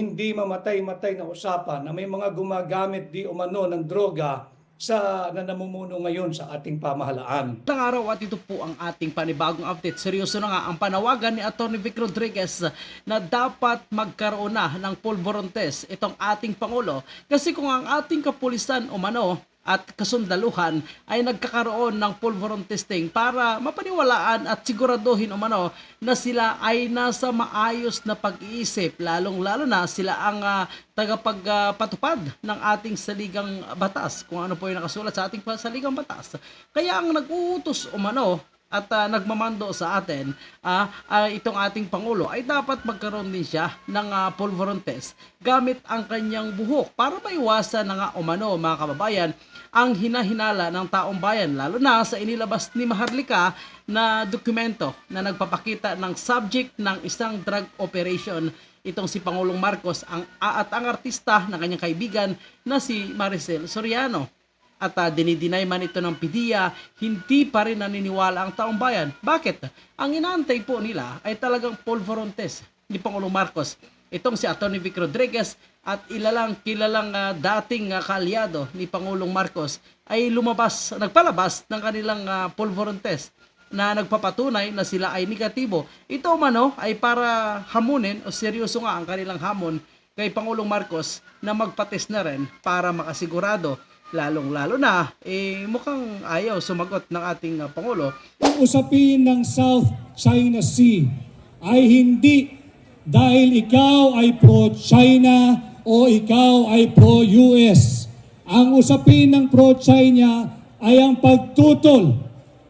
hindi mamatay-matay na usapan na may mga gumagamit di umano ng droga sa na ngayon sa ating pamahalaan. Ilang araw at ito po ang ating panibagong update. Seryoso na nga ang panawagan ni Atty. Vic Rodriguez na dapat magkaroon na ng pulveron test itong ating Pangulo. Kasi kung ang ating kapulisan umano at kasundaluhan ay nagkakaroon ng pulveron testing para mapaniwalaan at siguraduhin umano na sila ay nasa maayos na pag-iisip lalong lalo na sila ang ah, tagapagpatupad ng ating saligang batas kung ano po yung nakasulat sa ating saligang batas. Kaya ang nag-uutos umano at ah, nagmamando sa atin ah, ah, itong ating Pangulo ay dapat magkaroon din siya ng ah, pulveron test gamit ang kanyang buhok para maiwasan na nga umano mga kababayan ang hinahinala ng taong bayan lalo na sa inilabas ni Maharlika na dokumento na nagpapakita ng subject ng isang drug operation. Itong si Pangulong Marcos ang at ang artista ng kanyang kaibigan na si Maricel Soriano at uh, dinidinay man ito ng PDEA, hindi pa rin naniniwala ang taong bayan. Bakit? Ang inaantay po nila ay talagang pulveron test ni Pangulong Marcos. Itong si Atty. Vic Rodriguez at ilalang kilalang ah, dating uh, kaalyado ni Pangulong Marcos ay lumabas, nagpalabas ng kanilang uh, pulveron test na nagpapatunay na sila ay negatibo. Ito mano ay para hamunin o seryoso nga ang kanilang hamon kay Pangulong Marcos na magpatest na rin para makasigurado lalong-lalo na eh mukhang ayaw sumagot ng ating uh, pangulo. Ang usapin ng South China Sea ay hindi dahil ikaw ay pro-China o ikaw ay pro-US. Ang usapin ng pro-China ay ang pagtutol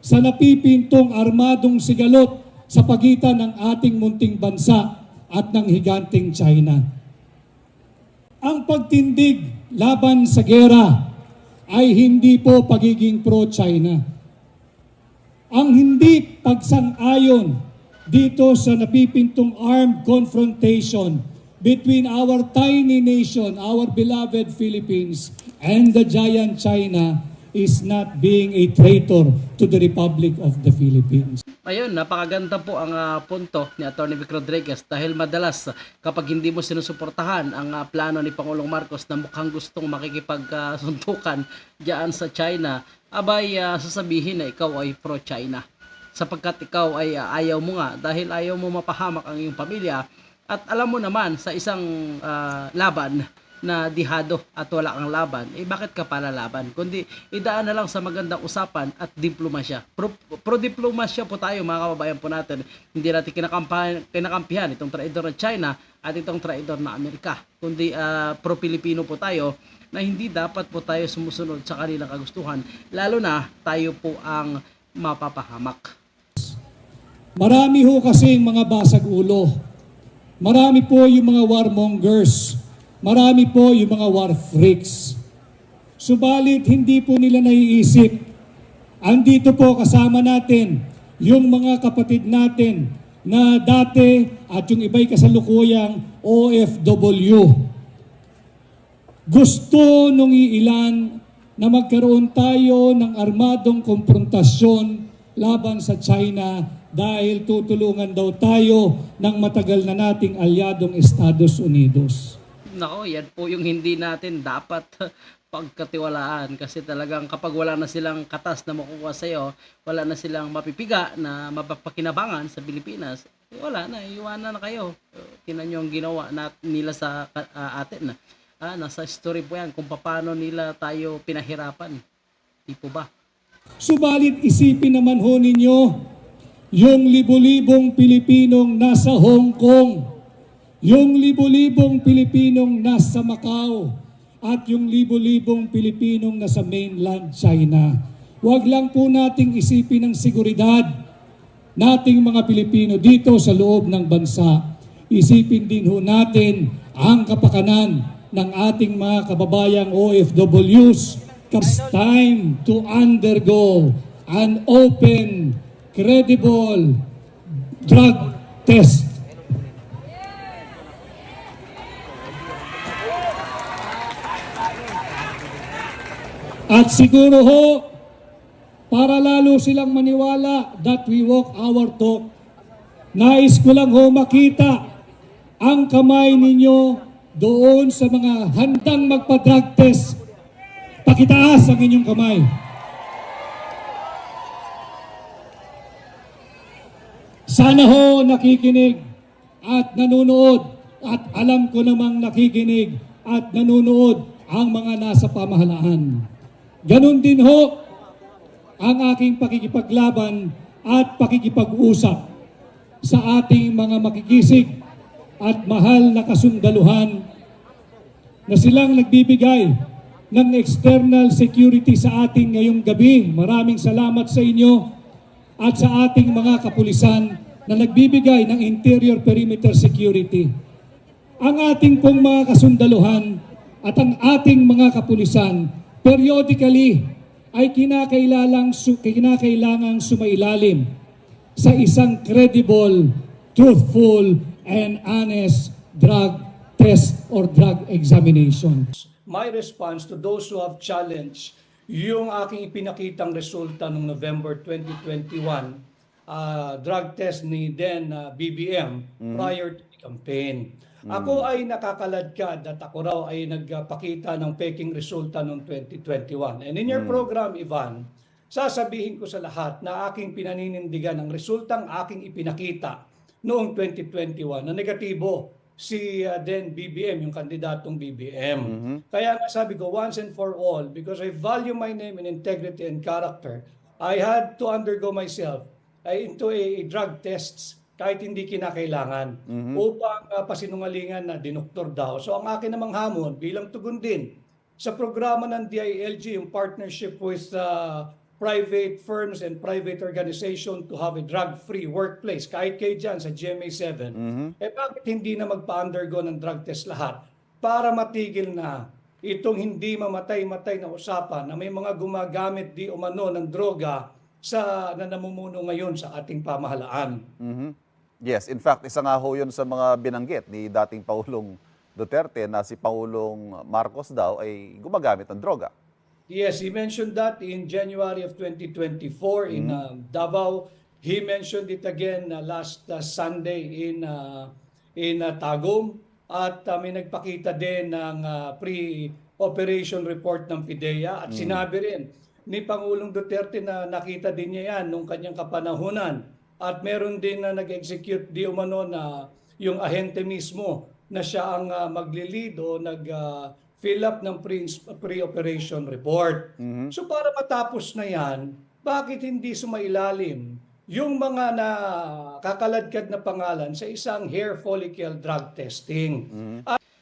sa napipintong armadong sigalot sa pagitan ng ating munting bansa at ng higanting China. Ang pagtindig laban sa gera ay hindi po pagiging pro-China. Ang hindi pagsang-ayon dito sa napipintong armed confrontation between our tiny nation, our beloved Philippines, and the giant China is not being a traitor to the Republic of the Philippines. Ayun, napakaganda po ang ah, punto ni Atty. Vic Rodriguez dahil madalas kapag hindi mo sinusuportahan ang ah, plano ni Pangulong Marcos na mukhang gustong makikipagsuntukan diyan sa China, abay ah, sasabihin na ikaw ay pro-China. Sapagkat ikaw ay ah, ayaw mo nga dahil ayaw mo mapahamak ang iyong pamilya at alam mo naman sa isang ah, laban na dihado at wala kang laban, eh bakit ka pala laban? Kundi idaan na lang sa magandang usapan at diplomasya. Pro, pro-diplomasya po tayo mga kababayan po natin. Hindi natin kinakampihan, kinakampihan itong traidor ng China at itong traidor ng Amerika. Kundi ah, pro-Pilipino po tayo na hindi dapat po tayo sumusunod sa kanilang kagustuhan. Lalo na tayo po ang mapapahamak. Marami ho kasi mga basag ulo. Marami po yung mga warmongers. Marami po yung mga war freaks. Subalit hindi po nila naiisip. Andito po kasama natin yung mga kapatid natin na dati at yung iba'y kasalukuyang OFW. Gusto nung iilan na magkaroon tayo ng armadong konfrontasyon laban sa China dahil tutulungan daw tayo ng matagal na nating alyadong Estados Unidos. Nako, yan po yung hindi natin dapat pagkatiwalaan kasi talagang kapag wala na silang katas na makukuha sa'yo, wala na silang mapipiga na mapapakinabangan sa Pilipinas, wala na, iwanan na kayo. Tinan nyo ang ginawa na, nila sa ah, atin. Ah, nasa story po yan kung paano nila tayo pinahirapan. Di po ba? Subalit isipin naman ho ninyo yung libo-libong Pilipinong nasa Hong Kong, yung libo-libong Pilipinong nasa Macau, at yung libo-libong Pilipinong nasa mainland China. Huwag lang po nating isipin ang seguridad nating mga Pilipino dito sa loob ng bansa. Isipin din ho natin ang kapakanan ng ating mga kababayang OFWs. It's time to undergo an open, credible drug test. At siguro ho, para lalo silang maniwala that we walk our talk, nais ko lang ho makita ang kamay ninyo doon sa mga handang magpa-drug test, pakitaas ang inyong kamay. Sana ho nakikinig at nanonood at alam ko namang nakikinig at nanonood ang mga nasa pamahalaan. Ganon din ho ang aking pakikipaglaban at pakikipag-usap sa ating mga makikisig at mahal na kasundaluhan na silang nagbibigay ng external security sa ating ngayong gabi. Maraming salamat sa inyo at sa ating mga kapulisan na nagbibigay ng interior perimeter security. Ang ating pong mga kasundaluhan at ang ating mga kapulisan periodically ay kinakailangang, su- kinakailangang sumailalim sa isang credible, truthful, and honest drug test or drug examination. my response to those who have challenged yung aking ipinakitang resulta noong November 2021 uh, drug test ni then uh, BBM prior to the campaign. Ako ay nakakaladkad at ako raw ay nagpakita ng peking resulta noong 2021. And in your program, Ivan, sasabihin ko sa lahat na aking pinaninindigan ang resultang aking ipinakita noong 2021 na negatibo si uh, then BBM, yung kandidatong BBM. Kaya nga sabi ko, once and for all, because I value my name and integrity and character, I had to undergo myself ay into a, a drug tests kahit hindi kinakailangan upang uh, pasinungalingan na dinoktor daw. So ang akin namang hamon bilang tugon din sa programa ng DILG, yung partnership with uh, private firms and private organization to have a drug-free workplace, kahit kayo dyan sa GMA7, eh bakit hindi na magpa-undergo ng drug test lahat para matigil na itong hindi mamatay-matay na usapan na may mga gumagamit di umano ng droga sa na namumuno ngayon sa ating pamahalaan. Mhm. Yes, in fact, isa nga ho yun sa mga binanggit ni dating Pangulong Duterte na si Pangulong Marcos daw ay gumagamit ng droga. Yes, he mentioned that in January of 2024 in uh, Davao. He mentioned it again uh, last uh, Sunday in uh, in uh, Tagum. At uh, may nagpakita din ng uh, pre-operation report ng PIDEA at sinabi rin ni Pangulong Duterte na nakita din niya yan nung kanyang kapanahunan at meron din na nag-execute di umano na yung ahente mismo na siya ang uh, magli-lead o nag uh, fill up ng pre- pre-operation report. So para matapos na yan, bakit hindi sumailalim yung mga na kakaladkad na pangalan sa isang hair follicle drug testing?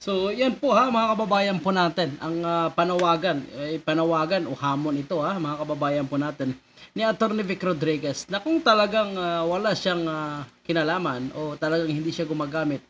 So, yan po ha, mga kababayan po natin. Ang ah, panawagan, eh, panawagan o hamon ito ha, mga kababayan po natin ni Attorney Vic Rodriguez na kung talagang ah, wala siyang ah, kinalaman o talagang hindi siya gumagamit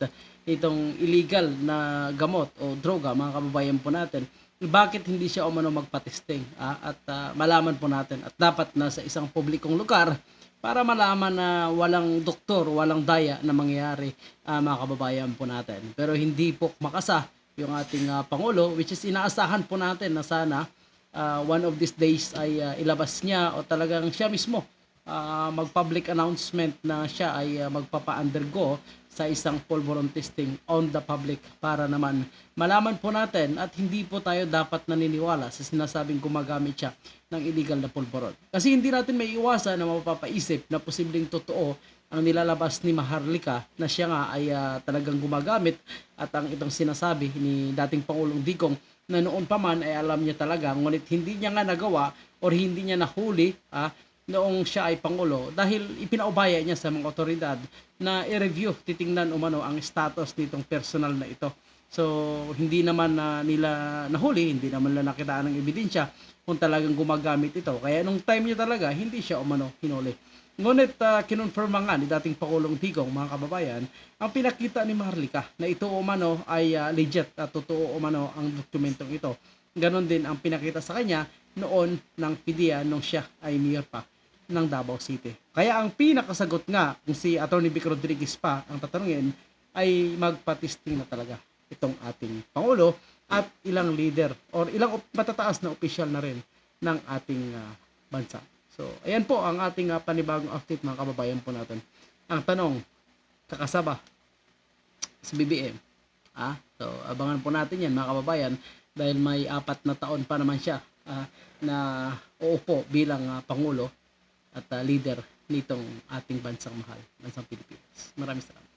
itong illegal na gamot o droga, mga kababayan po natin, bakit hindi siya umano magpatesting ah, at ah, malaman po natin at dapat na sa isang publikong lugar para malaman na walang doktor, walang daya na mangyayari ah, mga kababayan po natin. Pero hindi po makasa yung ating ah, Pangulo which is inaasahan po natin na sana ah, one of these days ay ah, ilabas niya o talagang siya mismo ah, mag-public announcement na siya ay ah, magpapa-undergo sa isang pulburon testing on the public para naman malaman po natin at hindi po tayo dapat naniniwala sa sinasabing gumagamit siya ng illegal na pulburon. Kasi hindi natin may iwasan na mapapaisip na posibleng totoo ang nilalabas ni Maharlika na siya nga ay ah, talagang gumagamit at ang itong sinasabi ni dating Pangulong Digong na noon pa man ay alam niya talaga ngunit hindi niya nga nagawa or hindi niya nahuli ah, noong siya ay Pangulo dahil ipinaubaya niya sa mga otoridad na i-review, titingnan umano ang status nitong personal na ito. So, hindi naman na nila nahuli, hindi naman nila nakitaan ng ebidensya kung talagang gumagamit ito. Kaya nung time niya talaga, hindi siya umano hinuli. Ngunit uh, kinonfirma nga ni dating Pangulong Digong, mga kababayan, ang pinakita ni Maharlika na ito umano ay ah, legit at totoo umano ang dokumentong ito. Ganon din ang pinakita sa kanya noon ng PDEA nung siya ay mayor pa ng Davao City. Kaya ang pinakasagot nga kung si Attorney Vic Rodriguez pa ang tatanungin ay magpa-testing na talaga itong ating Pangulo at ilang leader or ilang matataas na opisyal na rin ng ating ah, bansa. So, ayan po ang ating ah, panibagong update mga kababayan po natin. Ang tanong, kakasaba si BBM Ah, so abangan po natin 'yan mga kababayan dahil may apat na taon pa naman siya ah, na uupo bilang ah, pangulo at ah, leader nitong ating bansang mahal, bansang Pilipinas. Maraming salamat.